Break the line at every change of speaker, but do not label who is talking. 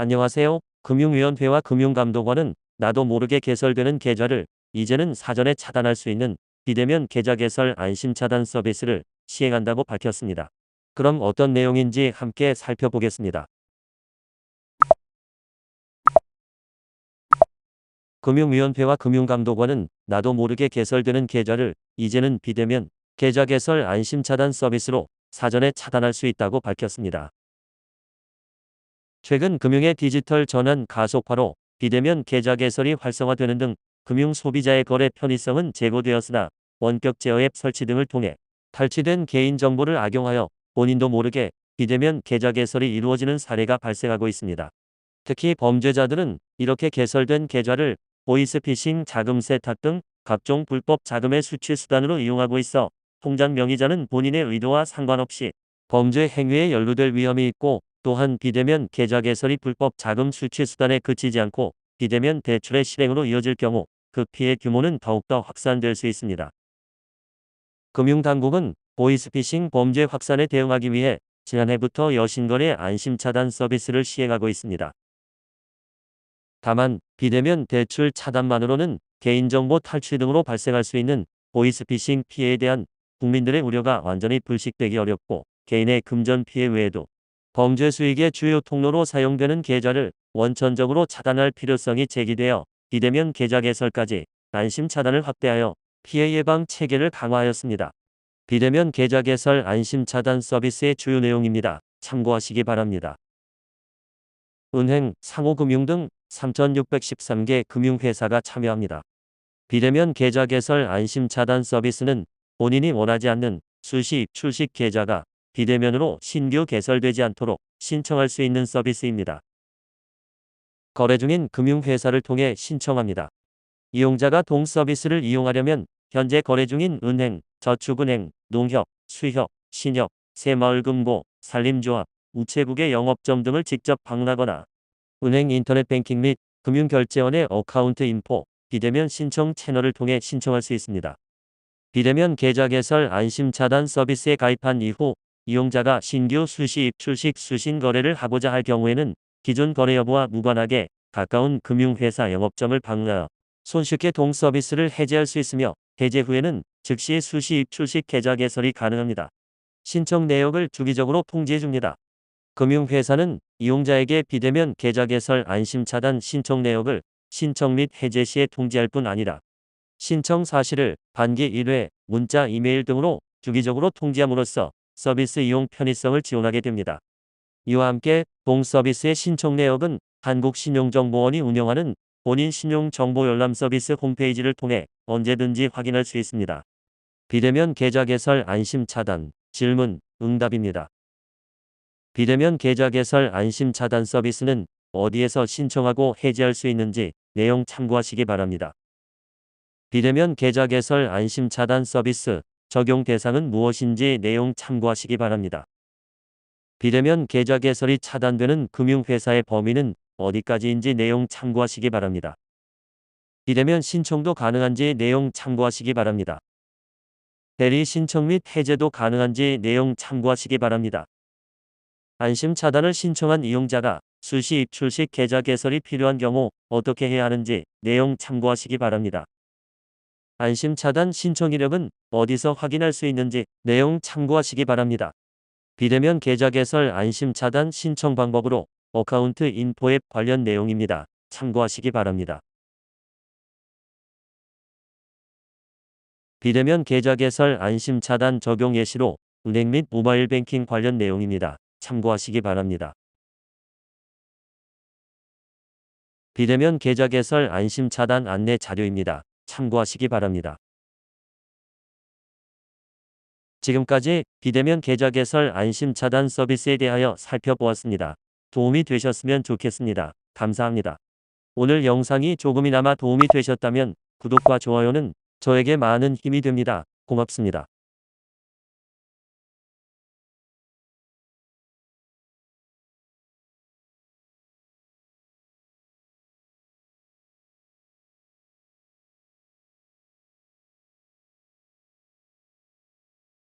안녕하세요. 금융위원회와 금융감독원은 나도 모르게 개설되는 계좌를 이제는 사전에 차단할 수 있는 비대면 계좌 개설 안심 차단 서비스를 시행한다고 밝혔습니다. 그럼 어떤 내용인지 함께 살펴보겠습니다. 금융위원회와 금융감독원은 나도 모르게 개설되는 계좌를 이제는 비대면 계좌 개설 안심 차단 서비스로 사전에 차단할 수 있다고 밝혔습니다. 최근 금융의 디지털 전환 가속화로 비대면 계좌 개설이 활성화되는 등 금융 소비자의 거래 편의성은 제고되었으나 원격 제어 앱 설치 등을 통해 탈취된 개인정보를 악용하여 본인도 모르게 비대면 계좌 개설이 이루어지는 사례가 발생하고 있습니다. 특히 범죄자들은 이렇게 개설된 계좌를 보이스피싱 자금 세탁 등 각종 불법 자금의 수취 수단으로 이용하고 있어 통장 명의자는 본인의 의도와 상관없이 범죄 행위에 연루될 위험이 있고 또한 비대면 계좌 개설이 불법 자금 수취 수단에 그치지 않고 비대면 대출의 실행으로 이어질 경우 그 피해 규모는 더욱더 확산될 수 있습니다. 금융당국은 보이스피싱 범죄 확산에 대응하기 위해 지난해부터 여신거래 안심차단 서비스를 시행하고 있습니다. 다만 비대면 대출 차단만으로는 개인정보 탈취 등으로 발생할 수 있는 보이스피싱 피해에 대한 국민들의 우려가 완전히 불식되기 어렵고 개인의 금전 피해 외에도 범죄 수익의 주요 통로로 사용되는 계좌를 원천적으로 차단할 필요성이 제기되어 비대면 계좌 개설까지 안심 차단을 확대하여 피해 예방 체계를 강화하였습니다. 비대면 계좌 개설 안심 차단 서비스의 주요 내용입니다. 참고하시기 바랍니다. 은행, 상호금융 등 3,613개 금융회사가 참여합니다. 비대면 계좌 개설 안심 차단 서비스는 본인이 원하지 않는 수시 입출식 계좌가 비대면으로 신규 개설되지 않도록 신청할 수 있는 서비스입니다. 거래 중인 금융회사를 통해 신청합니다. 이용자가 동 서비스를 이용하려면 현재 거래 중인 은행, 저축은행, 농협, 수협, 신협, 새마을금고, 산림조합, 우체국의 영업점 등을 직접 방문하거나 은행 인터넷 뱅킹 및 금융결제원의 어카운트 인포, 비대면 신청 채널을 통해 신청할 수 있습니다. 비대면 계좌 개설 안심 차단 서비스에 가입한 이후 이용자가 신규 수시 입 출식 수신 거래를 하고자 할 경우에는 기존 거래 여부와 무관하게 가까운 금융회사 영업점을 방문하여 손쉽게 동 서비스를 해제할 수 있으며 해제 후에는 즉시 수시 입 출식 계좌 개설이 가능합니다. 신청 내역을 주기적으로 통지해 줍니다. 금융회사는 이용자에게 비대면 계좌 개설 안심 차단 신청 내역을 신청 및 해제 시에 통지할 뿐 아니라 신청 사실을 반기 1회, 문자, 이메일 등으로 주기적으로 통지함으로써 서비스 이용 편의성을 지원하게 됩니다. 이와 함께 동 서비스의 신청 내역은 한국신용정보원이 운영하는 본인 신용정보 열람 서비스 홈페이지를 통해 언제든지 확인할 수 있습니다. 비대면 계좌 개설 안심 차단, 질문, 응답입니다. 비대면 계좌 개설 안심 차단 서비스는 어디에서 신청하고 해지할 수 있는지 내용 참고하시기 바랍니다. 비대면 계좌 개설 안심 차단 서비스 적용 대상은 무엇인지 내용 참고하시기 바랍니다. 비대면 계좌 개설이 차단되는 금융회사의 범위는 어디까지인지 내용 참고하시기 바랍니다. 비대면 신청도 가능한지 내용 참고하시기 바랍니다. 대리 신청 및 해제도 가능한지 내용 참고하시기 바랍니다. 안심 차단을 신청한 이용자가 수시 입출식 계좌 개설이 필요한 경우 어떻게 해야 하는지 내용 참고하시기 바랍니다. 안심 차단 신청 이력은 어디서 확인할 수 있는지 내용 참고하시기 바랍니다. 비대면 계좌 개설 안심 차단 신청 방법으로 어카운트 인포 앱 관련 내용입니다. 참고하시기 바랍니다. 비대면 계좌 개설 안심 차단 적용 예시로 은행 및 모바일 뱅킹 관련 내용입니다. 참고하시기 바랍니다. 비대면 계좌 개설 안심 차단 안내 자료입니다. 참고하시기 바랍니다. 지금까지 비대면 계좌 개설 안심 차단 서비스에 대하여 살펴보았습니다. 도움이 되셨으면 좋겠습니다. 감사합니다. 오늘 영상이 조금이나마 도움이 되셨다면 구독과 좋아요는 저에게 많은 힘이 됩니다. 고맙습니다.